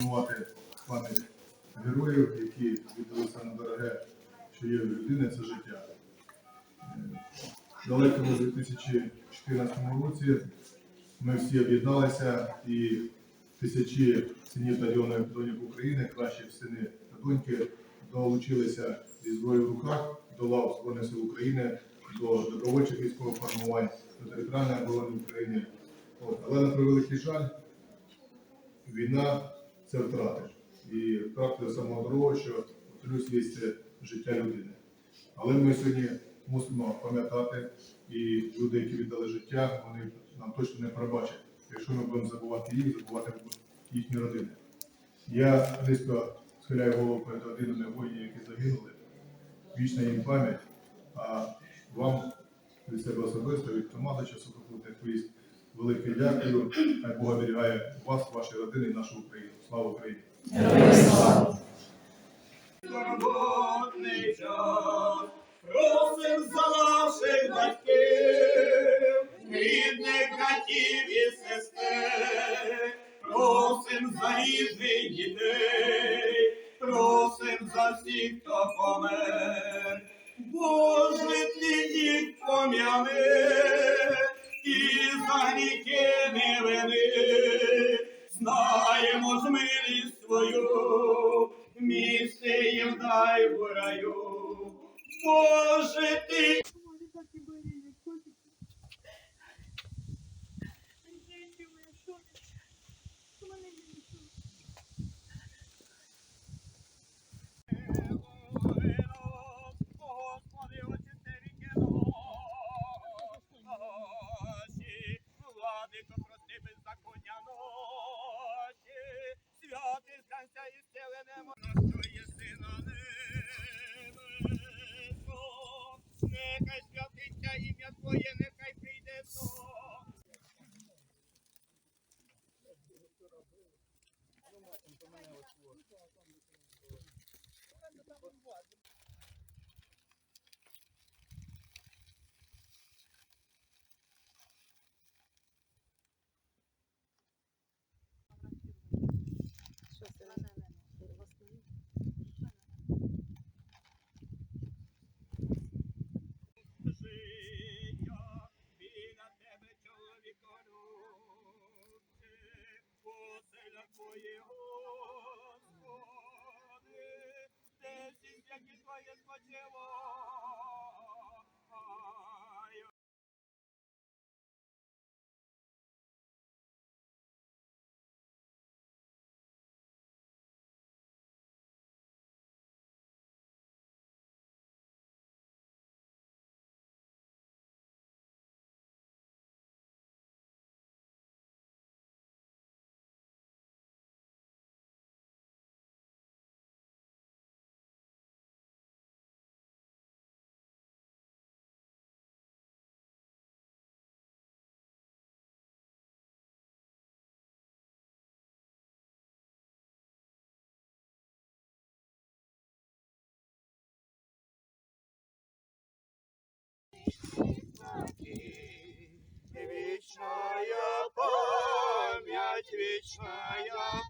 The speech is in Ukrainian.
Вшанувати пам'ять героїв, які віддали саме дороге, що є в людини, це життя. Далеко в 2014 році ми всі об'єдналися і тисячі синів та доньок України, кращі сини та доньки, долучилися зі зброєю в руках до лав Збройних сил України, до добровольчих військових формувань, до територіальної оборони України. От. Але на превеликий жаль, війна це втрати. І втрати самого дорогого, що плюс є життя людини. Але ми сьогодні мусимо пам'ятати, і люди, які віддали життя, вони нам точно не пробачать, якщо ми будемо забувати їх, забувати їхні родини. Я низько схиляю голову перед родинами воїнів, які загинули. Вічна їм пам'ять, а вам від себе особисто, від команди часопопутних військ, велике дякую. Хай Бог оберігає вас, ваші родини і нашу Україну. Слава Україні! Скорботний час, просим за наших батьків, рідних братів і сестер, просим за рідних дітей, просим за всіх, хто помер. Боже, ти їх пом'яни, і за гріхи не вини, знаємо ж милість свою, місце їм дай в раю. Боже, ти життя, біля pode ser Вечная память, вечная.